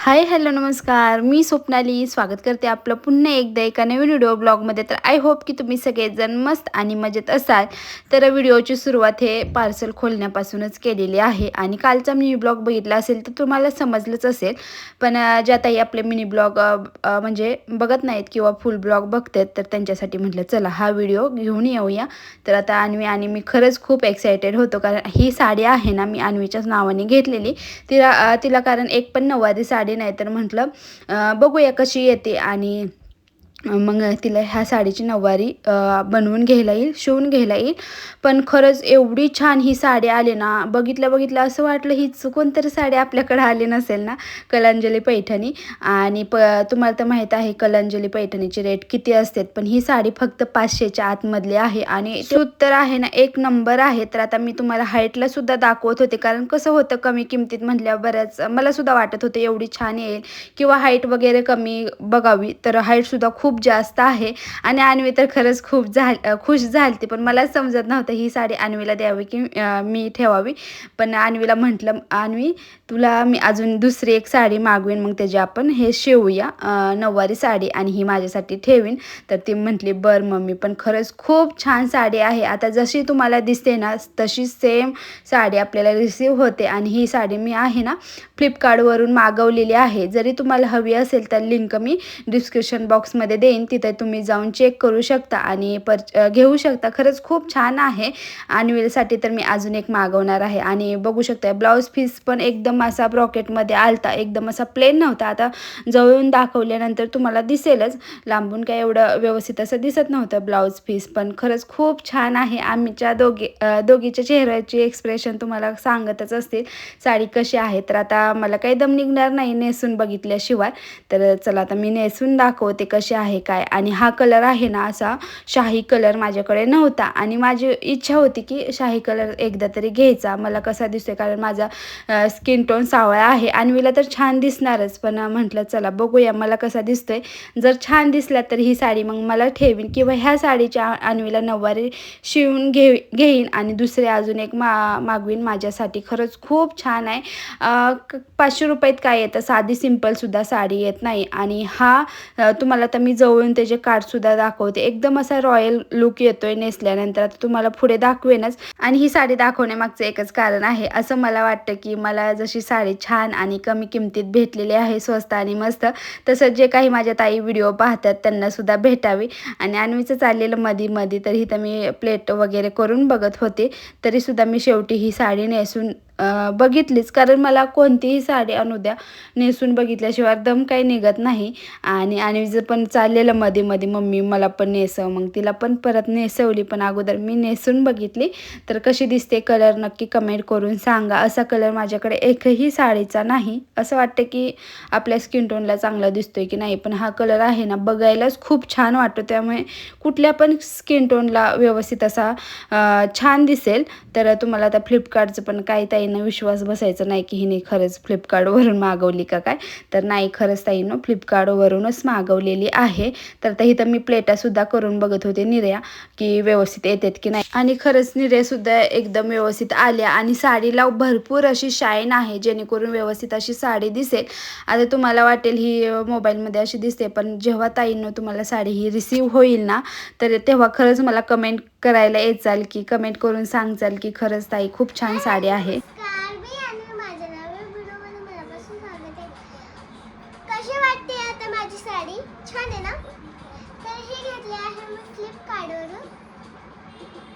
Hi hello नमस्कार. मी स्वप्नाली. स्वागत करते आपलं पुन्हा एकदा एका नवीन व्हिडिओ ब्लॉगमध्ये तर आय होप की तुम्ही सगळेजण मस्त आणि मजेत असाल. तर व्हिडिओची सुरुवात हे पार्सल खोलण्यापासूनच केलेली आहे. आणि कालचा मिनी ब्लॉग बघितला असेल तर तुम्हाला समजलंच असेल. पण ज्या ताई आपले मिनी ब्लॉग म्हणजे बघत नाहीत किंवा फुल ब्लॉग बघतात तर त्यांच्यासाठी म्हटलं चला हा व्हिडिओ घेऊन येऊया. तर आता अन्वी आणि मी खरंच खूप एक्सायटेड होतो. कारण ही साडी आहे ना मी अन्वीच्याच नावाने घेतलेली. तिला तिला कारण एक पण नऊवारी साडी नाही तर म्हटलं बघूया कशी येते आणि मग तिला ह्या साडीची नऊवारी बनवून घ्यायला येईल शिवून घ्यायला येईल. पण खरंच एवढी छान ही साडी आली ना बघितलं बघितलं असं वाटलं हीच कोणतरी साडी आपल्याकडे आली नसेल ना कलांजली पैठणी. आणि प तुम्हाला तर माहीत आहे कलांजली पैठणीचे रेट किती असतात पण ही साडी फक्त पाचशेच्या आतमधली आहे. आणि ते उत्तर आहे ना एक नंबर आहे. तर आता मी तुम्हाला हाईटला सुद्धा दाखवत होते कारण कसं होतं कमी किमतीत म्हटल्यावर बऱ्याच मला सुद्धा वाटत होतं एवढी छान येईल. किंवा हाईट वगैरे कमी बघावी तर हाईटसुद्धा खूप खूप जास्त आहे. आणि अन्वी तर खरंच खूप झाल खुश झाली पण मला समजत नव्हतं ही साडी अन्वीला द्यावी की मी ठेवावी. पण अन्वीला म्हटलं अन्वी तुला मी अजून दुसरी एक साडी मागवीन. मग त्याची आपण हे शिवूया. नऊवारी साडी आणि ही माझ्यासाठी ठेवीन. तर ती म्हटली बर मम्मी पण खरंच खूप छान साडी आहे. आता जशी तुम्हाला दिसते ना तशी सेम साडी आपल्याला रिसीव होते. आणि ही साडी मी आहे ना फ्लिपकार्टवरून मागवलेली आहे. जरी तुम्हाला हवी असेल तर लिंक मी डिस्क्रिप्शन बॉक्समध्ये देईन तिथे तुम्ही जाऊन चेक करू शकता आणि पर घेऊ शकता. खरंच खूप छान आहे. अॅन्युअलसाठी तर मी अजून एक मागवणार आहे. आणि बघू शकता ब्लाऊज पीस पण एकदम असा ब्रॉकेटमध्ये आलता. एकदम असा प्लेन नव्हता. आता जवळून दाखवल्यानंतर तुम्हाला दिसेलच. लांबून काय एवढं व्यवस्थित असं दिसत नव्हतं ब्लाऊज पीस पण खरंच खूप छान आहे. आम्हीच्या दोघी दोघीच्या चेहऱ्याची एक्सप्रेशन तुम्हाला सांगतच असतील. साडी कशी आहे तर आता मला काही दम निघणार नाही नेसून बघितल्याशिवाय. तर चला आता मी नेसून दाखवते कशी आहे. आहे काय? आणि हा कलर आहे ना असा शाही कलर माझ्याकडे नव्हता. आणि माझी इच्छा होती की शाही कलर एकदा तरी घ्यायचा. मला कसा दिसतोय? कारण माझा स्किन टोन सावळा आहे. अन्वीला तर छान दिसणारच. पण म्हटलं चला बघूया मला कसा दिसतोय. जर छान दिसला तर ही साडी मग मला ठेवीन किंवा ह्या साडीच्या अन्वीला नऊवारी शिवून घे घेईन. आणि दुसरे अजून एक मा मागवीन माझ्यासाठी. खरंच खूप छान आहे. पाचशे रुपयात काय येतं? साधी सिंपलसुद्धा साडी येत नाही. आणि हा तुम्हाला तर मी जवळून त्याचे कार्डसुद्धा दाखवते. एकदम असा रॉयल लुक येतोय नेसल्यानंतर. आता तुम्हाला पुढे दाखवेनच. आणि ही साडी दाखवण्यामागचं एकच कारण आहे. असं मला वाटतं की मला जशी साडी छान आणि कमी किमतीत भेटलेली आहे स्वस्त आणि मस्त तसं जे काही माझ्या ताई व्हिडिओ पाहतात त्यांनासुद्धा भेटावी. आणि आणवीचं चाललेलं मधी मधी तर इथं मी प्लेट वगैरे करून बघत होते. तरीसुद्धा मी शेवटी ही साडी नेसून बघितलीच. कारण मला कोणतीही साडी आणू द्या नेसून बघितल्याशिवाय दम काही निघत नाही. आणि आणि जर पण चाललेलं मध्ये मध्ये मम्मी मला पण नेसव मग तिला पण परत नेसवली पण अगोदर. मी नेसून बघितली. तर कशी दिसते कलर नक्की कमेंट करून सांगा. असा कलर माझ्याकडे एकही साडीचा नाही. असं वाटतं की आपल्या स्किन टोनला चांगला दिसतोय की नाही पण हा कलर आहे ना बघायलाच खूप छान वाटतो. त्यामुळे कुठल्या पण स्किन टोनला व्यवस्थित असा छान दिसेल तर तुम्हाला आता फ्लिपकार्टचं पण काही ताईंना विश्वास बसायचा नाही की हिने खरंच फ्लिपकार्टवरून मागवली का काय. तर नाही खरंच ताईनं फ्लिपकार्टवरूनच मागवलेली आहे. तर आता इथं मी प्लेटासुद्धा करून बघत होते निर्या की व्यवस्थित येतात की नाही. आणि खरंच निर्यासुद्धा एकदम व्यवस्थित आल्या आणि साडीला भरपूर अशी शाईन आहे जेणेकरून व्यवस्थित अशी साडी दिसेल. आता तुम्हाला वाटेल ही मोबाईलमध्ये अशी दिसते पण जेव्हा ताईनं तुम्हाला साडी ही रिसीव होईल ना तर तेव्हा खरंच मला कमेंट करायला येचाल की कमेंट करून सांगचाल की खरंच ताई खूप छान साडी आहे नमस्कार मी आणि माझ्या नवीन व्हिडिओमध्ये मनापासून स्वागत आहे कशी वाटते आता माझी साडी छान आहे ना तर ही घेतली आहे मी फ्लिपकार्टवरून तर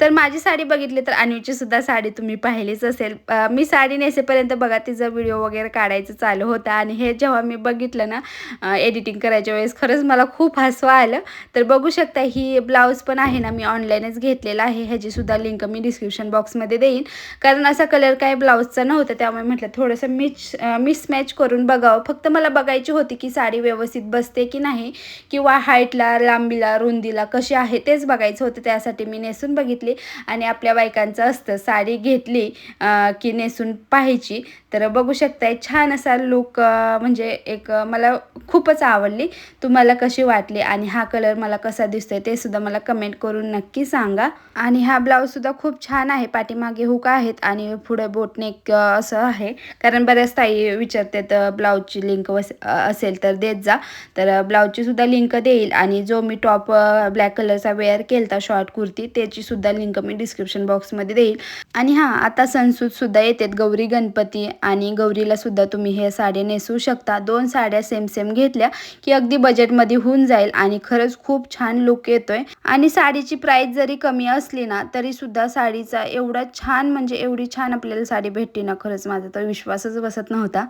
तर माझी साडी बघितली तर अन्वीची सुद्धा साडी तुम्ही पाहिलीच असेल. मी साडी नेसेपर्यंत बघा तिचा व्हिडिओ वगैरे काढायचं चालू होता आणि हे जेव्हा मी बघितलं ना एडिटिंग करायच्या वेळेस खरंच मला खूप हसवा आलं. तर बघू शकता ही ब्लाऊज पण आहे ना मी ऑनलाईनच घेतलेला आहे. ह्याची सुद्धा लिंक मी डिस्क्रिप्शन बॉक्समध्ये देईन. कारण असा कलर काय ब्लाऊजचा नव्हता त्यामुळे म्हटलं थोडंसं मिच मिसमॅच करून बघावं. फक्त मला बघायची होती की साडी व्यवस्थित बसते की नाही किंवा हाईटला लांबीला रुंदीला कशी आहे तेच बघायचं होतं. त्यासाठी मी नेसून बघितली. आणि आपल्या बायकांचं असतं साडी घेतली की नेसून पाहायची. तर बघू शकताय छान असा लुक म्हणजे एक मला खूपच आवडली. तुम्हाला कशी वाटली आणि हा कलर मला कसा दिसतोय ते सुद्धा मला कमेंट करून नक्की सांगा. आणि हा ब्लाऊजसुद्धा खूप छान आहे पाठीमागे हुक आहेत आणि पुढे बोटनेक असं आहे. कारण बऱ्याच ताई विचारतात ब्लाऊजची लिंक असेल तर देत जा. तर ब्लाऊजची सुद्धा लिंक देईल आणि जो मी टॉप ब्लॅक कलरचा वेअर केलता शॉर्ट कुर्ती त्याची सुद्धा लिंक मी डिस्क्रिप्शन बॉक्समध्ये देईल. आणि हां आता सणसूद सुद्धा येतात गौरी गणपती आणि गौरीला सुद्धा तुम्ही हे साडी नेसू शकता. दोन साड्या सेम सेम घेतल्या की अगदी बजेटमध्ये होऊन जाईल आणि खरंच खूप छान लुक येतोय. आणि साडीची प्राइस जरी कमी असली ना तरी सुद्धा साडीचा एवढा छान म्हणजे एवढी छान आपल्याला साडी भेटते ना खरंच माझा तर विश्वासच बसत नव्हता.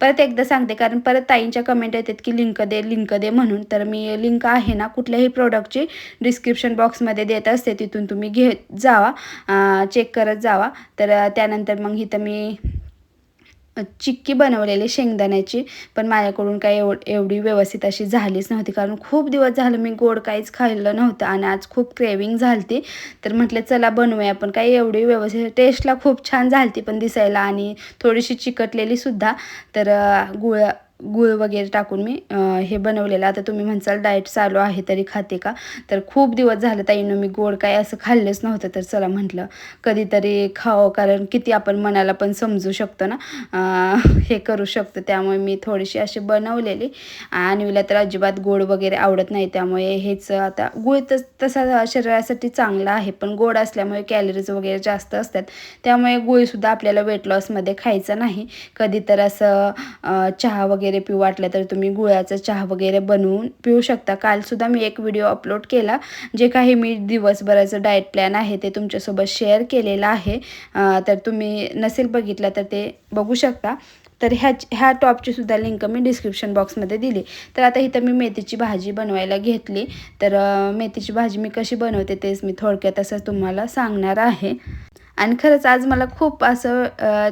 परत एकदा सांगते कारण परत ताईंच्या कमेंट येतात की लिंक दे लिंक दे म्हणून. तर मी लिंक आहे ना कुठल्याही प्रोडक्टची डिस्क्रिप्शन बॉक्समध्ये देत असते तिथून तुम्ही घेत जावा चेक करत जावा. तर त्यानंतर मग इथं मी चिक्की बनवलेली शेंगदाण्याची पण माझ्याकडून काही एव एवढी व्यवस्थित अशी झालीच नव्हती. कारण खूप दिवस झालं मी गोड काहीच खाल्लं नव्हतं आणि आज खूप क्रेविंग झालती. तर म्हटलं चला बनवूया. पण काही एवढी व्यवस्थित टेस्टला खूप छान झालती पण दिसायला आणि थोडीशी चिकटलेली सुद्धा. तर गुळ गुळ वगैरे टाकून मी हे बनवलेलं. आता तुम्ही म्हणसाल डाएट चालू आहे तरी खाते का? तर खूप दिवस झालं ताईनं मी गोड काय असं खाल्लंच नव्हतं. तर चला म्हटलं कधीतरी खावं कारण किती आपण मनाला पण समजू शकतो ना? हे करू शकतो. त्यामुळे मी थोडीशी अशी बनवलेली. आणि मला तर अजिबात गोड वगैरे आवडत नाही. त्यामुळे हेच आता गुळ तस तसा शरीरासाठी चांगला आहे. पण गोड असल्यामुळे कॅलरीज वगैरे जास्त असतात. त्यामुळे गुळसुद्धा आपल्याला वेट लॉसमध्ये खायचं नाही. कधी तर असं चहा वगैरे वगैरे पिऊ वाटलं तर तुम्ही गुळाचा चहा वगैरे बनवून पिऊ शकता. कालसुद्धा मी एक व्हिडिओ अपलोड केला जे काही मी दिवसभराचं डाएट प्लॅन आहे ते तुमच्यासोबत शेअर केलेलं आहे. तर तुम्ही नसेल बघितलं तर ते बघू शकता. तर ह्या ह्या टॉपची सुद्धा लिंक मी डिस्क्रिप्शन बॉक्समध्ये दिली. तर आता इथं मी मेथीची भाजी बनवायला घेतली. तर मेथीची भाजी मी कशी बनवते तेच मी थोडक्यात असं तुम्हाला सांगणार आहे. आणि खरंच आज मला खूप असं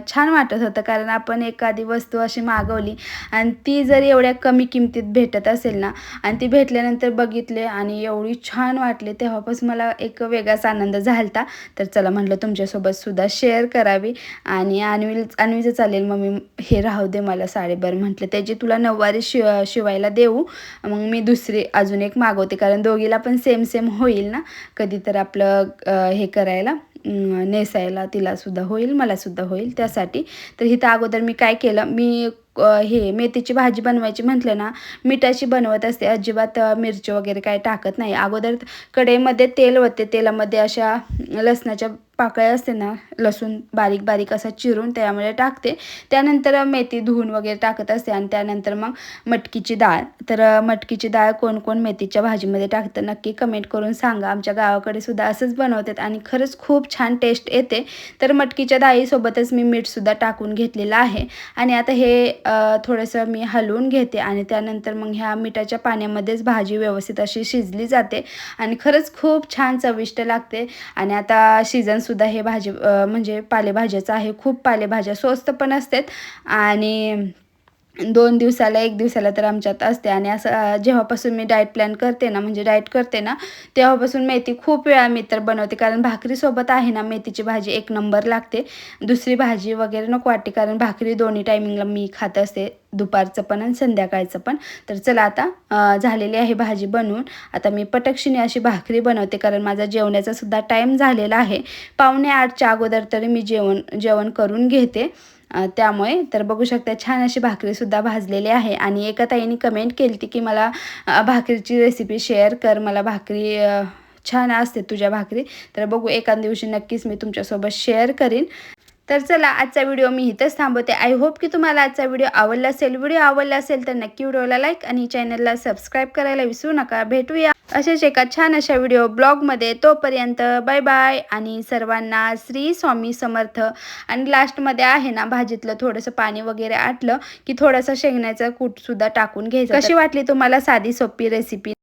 छान वाटत होतं कारण आपण एखादी वस्तू अशी मागवली आणि ती जर एवढ्या कमी किमतीत भेटत असेल ना आणि ती भेटल्यानंतर बघितले आणि एवढी छान वाटली तेव्हापासून मला एक वेगळाच आनंद झालता. तर चला म्हटलं तुमच्यासोबत सुद्धा शेअर करावी आणि अन्वी अन्वीचं चालेल मग मी हे राहू दे मला साडेबार म्हटलं. त्याची तुला नऊवारी शिव शिवायला देऊ मग मी दुसरी अजून एक मागवते कारण दोघीला पण सेम सेम होईल ना कधी तर आपलं हे करायला. नेसायला तिलासुद्धा होईल मलासुद्धा होईल. त्यासाठी तर इथं अगोदर मी काय केलं मी हे मेथीची भाजी बनवायची म्हटलं ना मिठाची बनवत असते अजिबात मिरची वगैरे काय टाकत नाही. अगोदर कढईमध्ये तेल होते तेलामध्ये अशा लसणाच्या पाकळ्या असते ना लसूण बारीक बारीक असं चिरून त्यामध्ये टाकते. त्यानंतर मेथी धुवून वगैरे टाकत असते आणि त्यानंतर मग मटकीची डाळ. तर मटकीची डाळ कोण कोण मेथीच्या भाजीमध्ये टाकतं नक्की कमेंट करून सांगा. आमच्या गावाकडे सुद्धा असंच बनवतात आणि खरंच खूप छान टेस्ट येते. तर मटकीच्या डाळीसोबतच मी मीठसुद्धा टाकून घेतलेलं आहे. आणि आता हे थोडंसं मी हलवून घेते आणि त्यानंतर मग ह्या मिठाच्या पाण्यामध्येच भाजी व्यवस्थित अशी शिजली जाते. आणि खरंच खूप छान चविष्ट लागते. आणि आता शिजन सुद्धा हे भाजी म्हणजे पालेभाज्याचं आहे. खूप पालेभाज्या स्वस्त पण असतात आणि दोन दिवसाला एक दिवसाला तर आमच्यात असते. आणि असं जेव्हापासून मी डाएट प्लॅन करते ना म्हणजे डाएट करते ना तेव्हापासून मेथी खूप वेळा मी तर बनवते. कारण भाकरीसोबत आहे ना मेथीची भाजी एक नंबर लागते. दुसरी भाजी वगैरे नको वाटते कारण भाकरी दोन्ही टायमिंगला मी खात असते. दुपारचं पण आणि संध्याकाळचं पण. तर चला आता झालेली आहे भाजी बनवून. आता मी पटकशीने अशी भाकरी बनवते कारण माझा जेवणाचा सुद्धा टाईम झालेला आहे. पावणे आठच्या अगोदर तरी मी जेवण जेवण करून घेते. त्यामुळे तर बघू शकता छान अशी भाकरीसुद्धा भाजलेली आहे. आणि एका ताईने कमेंट केली होती की मला भाकरीची रेसिपी शेअर कर. मला भाकरी छान असते तुझ्या भाकरी. तर बघू एका दिवशी नक्कीच मी तुमच्यासोबत शेअर करीन. तर चला आजचा व्हिडिओ मी इथंच थांबवते. आय होप की तुम्हाला आजचा व्हिडिओ आवडला असेल. व्हिडिओ आवडला असेल तर नक्की व्हिडिओला लाईक आणि चॅनलला सबस्क्राईब करायला विसरू नका. भेटूया अशाच एका छान अशा व्हिडिओ ब्लॉगमध्ये तोपर्यंत बाय बाय आणि सर्वांना श्री स्वामी समर्थ. आणि लास्टमध्ये आहे ना भाजीतलं थोडंसं पाणी वगैरे आटलं की थोडंसं शेंगण्याचं कूटसुद्धा टाकून घ्यायचं. कशी वाटली तुम्हाला साधी सोपी रेसिपी